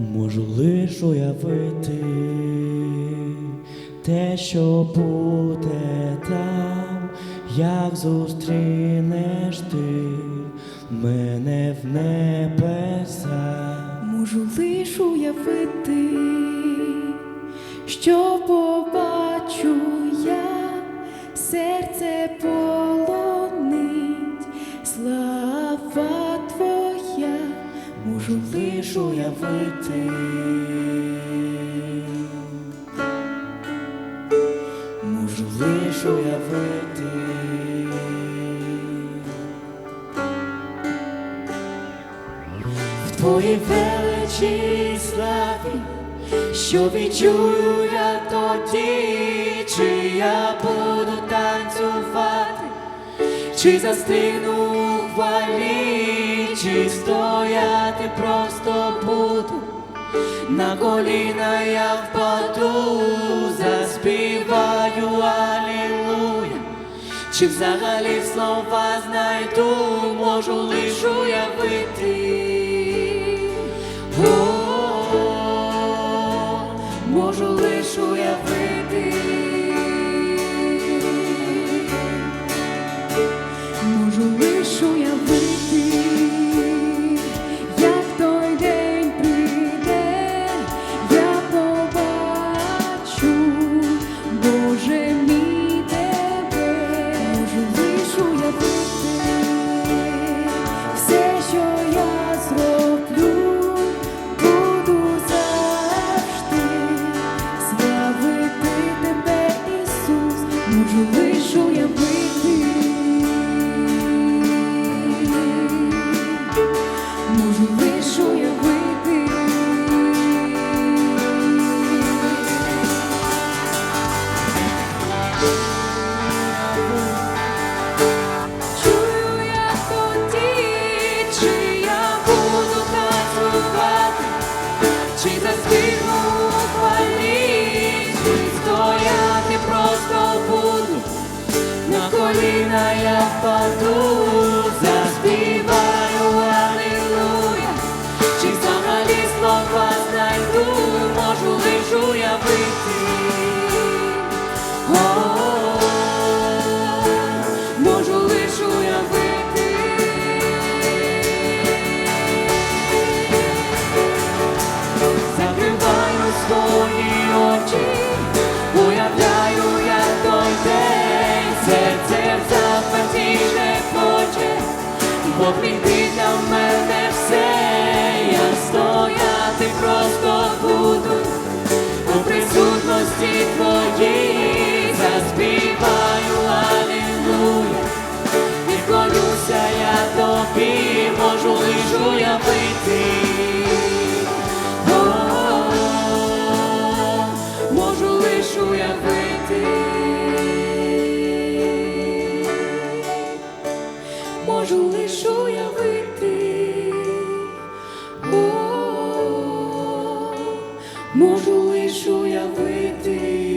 Можу лиш уявити те, що буде там, як зустрінеш ти мене в небесах. Можу лиш уявити, що побачу лиш уявити. Можу лиш уявити. В твоїй величі славі, що відчую я тоді, чи застигну у хвалі, чи стояти просто буду. На коліна я впаду, заспіваю Алілуя, чи взагалі слова знайду, можу лиш уявити. На коліна я впаду, заспіваю Алілуя, чи взагалі слова знайду, можу лиш я О, бо прийди для мене все, я стояти просто Можу лиш уявити.